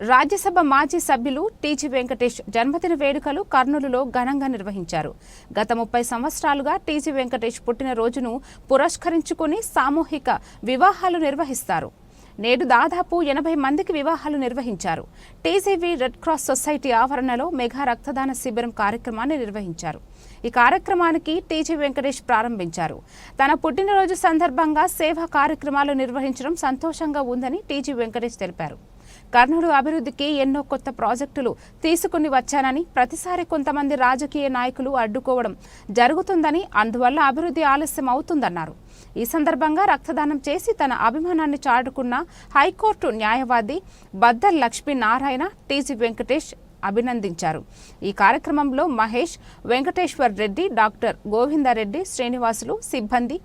రాజ్యసభ మాజీ సభ్యులు టీజీ వెంకటేష్ జన్మదిన వేడుకలు కర్నూలులో ఘనంగా నిర్వహించారు. గత ముప్పై సంవత్సరాలుగా టీజీ వెంకటేష్ పుట్టినరోజును పురస్కరించుకుని సామూహిక వివాహాలు నిర్వహిస్తారు. నేడు దాదాపు ఎనభై మందికి వివాహాలు నిర్వహించారు. టీజీవీ రెడ్ క్రాస్ సొసైటీ ఆవరణలో మెగా రక్తదాన శిబిరం కార్యక్రమాన్ని నిర్వహించారు. ఈ కార్యక్రమానికి టీజీ వెంకటేష్ ప్రారంభించారు. తన పుట్టినరోజు సందర్భంగా సేవా కార్యక్రమాలు నిర్వహించడం సంతోషంగా ఉందని టీజీ వెంకటేష్ తెలిపారు. కర్నూలు అభివృద్ధికి ఎన్నో కొత్త ప్రాజెక్టులు తీసుకుని వచ్చానని ప్రతిసారి కొంతమంది రాజకీయ నాయకులు అడ్డుకోవడం జరుగుతుందని అందువల్ల అభివృద్ధి ఆలస్యం అవుతుందన్నారు. ఈ సందర్భంగా రక్తదానం చేసి తన అభిమానాన్ని చాటుకున్న హైకోర్టు న్యాయవాది బద్దల్ లక్ష్మీనారాయణ టీజీ వెంకటేష్ అభినందించారు. ఈ కార్యక్రమంలో మహేష్ వెంకటేశ్వర్ రెడ్డి డాక్టర్ గోవిందరెడ్డి శ్రీనివాసులు సిబ్బంది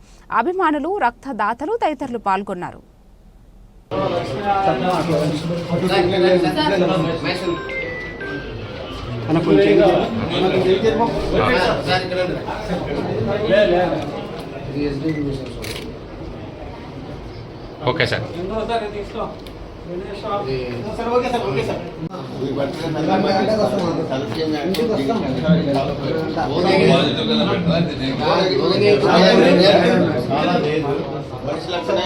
అభిమానులు రక్తదాతలు తదితరులు పాల్గొన్నారు. Okay sir. లక్షలే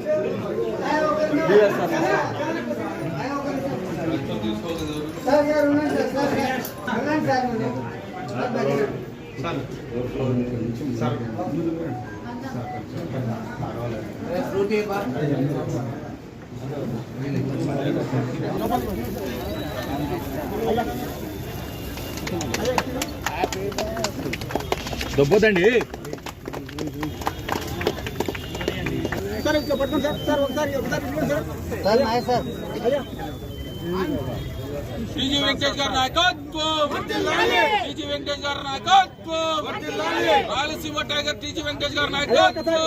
దొబ్బదండి దొబ్బొద్దండి టీజీ వెంకటేష్ గారి నాయకత్వం టీజీ వెంకటేష్ గారి నాయకత్వం రాయలసీమ టైగర్ టీజీ వెంకటేష్ గారి నాయకత్వం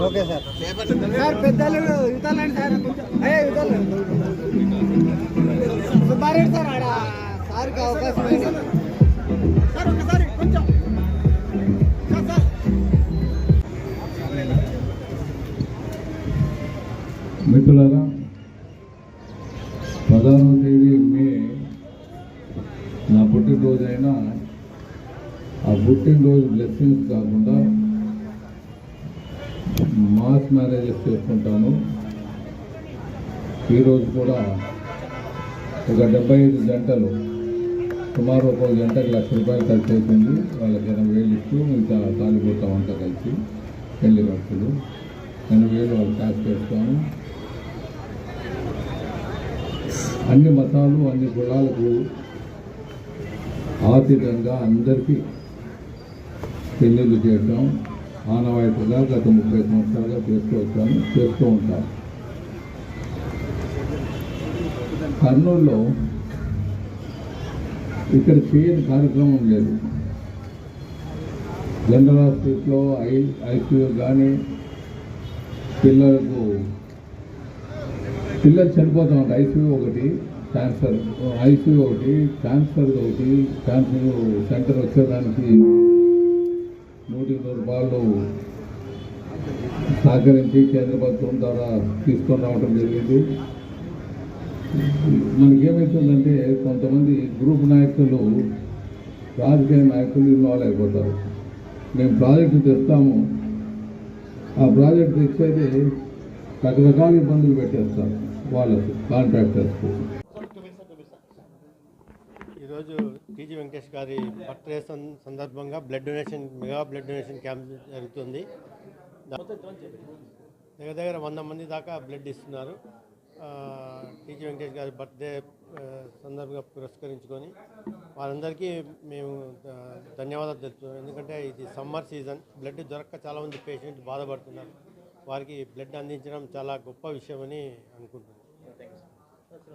ఓకే సార్ సార్ పెద్దలు యువతలండి సార్ కొంచెం అయ్యే యువతలు సుబ్బారెడ్డి సార్ ఆడ సార్కి అవకాశం అయింది సార్ ఒకసారి కొంచెం. Sir sir. మిత్రులారా పదహారవ తేదీ మే నా పుట్టినరోజైనా ఆ పుట్టినరోజు బ్లెస్సింగ్స్ కాకుండా మాస్ మ్యారేజెస్ చేసుకుంటాను. ఈరోజు కూడా ఒక డెబ్బై ఐదు జంటలు సుమారు ఒక జంటకి లక్ష రూపాయలు ఖర్చు అవుతుంది వాళ్ళకి ఎనభై వేలు ఇస్తూ మిగతా తాలిపోతా ఉంటా కలిసి పెళ్ళి ఖర్చులు. ఎనభై వేలు వాళ్ళు క్యాష్ చేస్తాము. అన్ని మతాలు అన్ని కులాలకు ఆర్థికంగా అందరికీ పెళ్ళిళ్ళు చేయటం ఆనవాయితీగా గత ముప్పై సంవత్సరాలుగా చేస్తూ వచ్చాను చేస్తూ ఉంటాను కర్నూలులో ఇక్కడ చేయని కార్యక్రమం లేదు. జనరల్ హాస్పిటల్లో ఐ ఐసీయూ కానీ పిల్లలకు పిల్లలు చనిపోతూ ఉంటారు ఐసీయూ ఒకటి క్యాన్సర్ ఐసీయూ ఒకటి క్యాన్సర్ ఒకటి క్యాన్సర్ సెంటర్ వచ్చేదానికి నూటికి రూపాయలు సహకరించి కేంద్ర ప్రభుత్వం ద్వారా తీసుకొని రావడం జరిగింది. మనకి ఏమవుతుందంటే కొంతమంది గ్రూప్ నాయకులు రాజకీయ నాయకులు ఇన్వాల్వ్ అయిపోతారు. మేము ప్రాజెక్టు తెస్తాము. ఆ ప్రాజెక్ట్ తెచ్చేది రకరకాల ఇబ్బందులు పెట్టేస్తారు వాళ్ళకు కాంట్రాక్టర్స్కి ఈరోజు టీజీ వెంకటేష్ గారి బర్త్డే సందర్భంగా blood donation mega blood donation camp జరుగుతుంది. దగ్గర దగ్గర వంద మంది దాకా బ్లడ్ ఇస్తున్నారు. టీజీ వెంకటేష్ గారి బర్త్డే సందర్భంగా పురస్కరించుకొని వారందరికీ మేము ధన్యవాదాలు తెలుపుతున్నాం. ఎందుకంటే ఇది సమ్మర్ సీజన్ బ్లడ్ దొరక్క చాలామంది పేషెంట్ బాధపడుతున్నారు. వారికి బ్లడ్ అందించడం చాలా గొప్ప విషయమని అనుకుంటున్నాను